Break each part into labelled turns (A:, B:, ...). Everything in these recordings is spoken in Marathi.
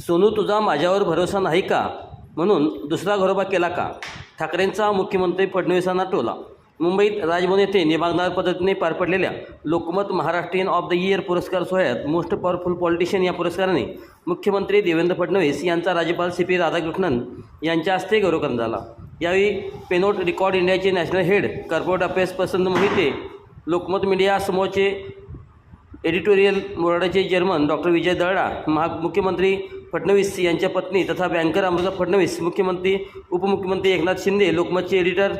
A: सोनू तुझा माझ्यावर भरोसा नाही का? म्हणून दुसरा घरोबा केला का? ठाकरेंचा मुख्यमंत्री फडणवीसांना टोला. मुंबईत राजभवन येथे निभागदार पद्धतीने पार पडलेल्या Lokmat Maharashtrian of the year पुरस्कार सोहळ्यात मोस्ट पॉवरफुल पॉलिटिशियन या पुरस्काराने मुख्यमंत्री देवेंद्र फडणवीस यांचा राज्यपाल सी पी राधाकृष्णन यांच्या हस्ते गौरव करण्यात आला यावेळी पेनोट रेकॉर्ड इंडियाचे national head corporate affairs Prasanna Mohite Lokmat media समूहाचे एडिटोरियल बोर्डाचे चेअरमन डॉक्टर विजय दळडा महा मुख्यमंत्री फडणवीस यांच्या पत्नी तथा बँकर अमृता फडणवीस मुख्यमंत्री उपमुख्यमंत्री Eknath Shinde लोकमतचे editor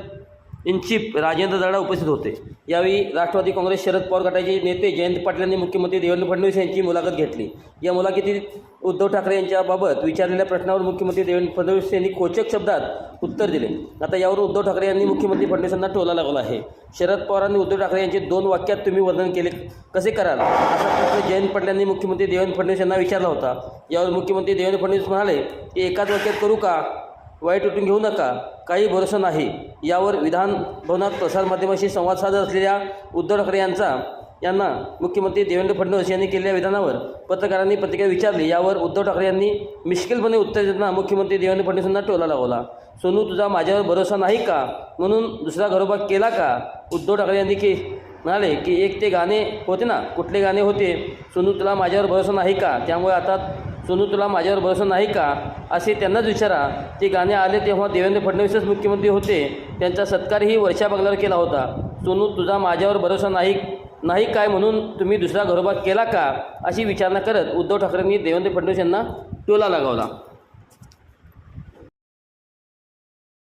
A: in chief Rajendra Darda उपस्थित होते. यावेळी राष्ट्रवादी काँग्रेस शरद पवार गटाचे नेते जयंत पाटील यांनी मुख्यमंत्री देवेंद्र फडणवीस यांची मुलाखत घेतली. या मुलाखतीत उद्धव ठाकरे यांच्याबाबत विचारलेल्या प्रश्नावर मुख्यमंत्री देवेंद्र फडणवीस यांनी कोचक शब्दात उत्तर दिले. आता यावर उद्धव ठाकरे यांनी मुख्यमंत्री फडणवीसांना टोला लागला आहे. शरद पवारांनी उद्धव ठाकरे यांचे दोन वाक्यात तुम्ही वर्णन केले कसे कराल? असा प्रश्न जयंत पाटील यांनी मुख्यमंत्री देवेंद्र फडणवीस यांना विचारला होता. यावर मुख्यमंत्री देवेंद्र फडणवीस म्हणाले की एकाच वाक्यात करू का? वाईट उठून घेऊ नका. काही भरोसा नाही. यावर विधान भवनात प्रसारमाध्यमाशी संवाद साधत असलेल्या उद्धव ठाकरे यांचा यांना मुख्यमंत्री देवेंद्र फडणवीस यांनी केलेल्या विधानावर पत्रकारांनी प्रतिक्रिया विचारली. यावर उद्धव ठाकरे यांनी मिश्किलपणे उत्तर देताना मुख्यमंत्री देवेंद्र फडणवीस यांना टोला लावला. सोनू तुझा माझ्यावर भरोसा नाही का? म्हणून दुसरा घरोबा केला का? उद्धव ठाकरे यांनी की म्हणाले की एक ते गाणे होते ना? कुठले गाणे होते? सोनू तुला माझ्यावर भरोसा नाही का? त्यामुळे आता सोनू तुला माझ्यावर भरोसा नाही का? असे त्यांनाच विचारा. ते गाणे आले तेव्हा देवेंद्र फडणवीसच मुख्यमंत्री होते. त्यांचा सत्कारही वर्षा बंगल्यावर केला होता. सोनू तुझा माझ्यावर भरोसा नाही नाही काय म्हणून तुम्ही दुसरा घरोबा केला का? अशी विचारणा करत उद्धव ठाकरेंनी देवेंद्र फडणवीस यांना टोला लगावला.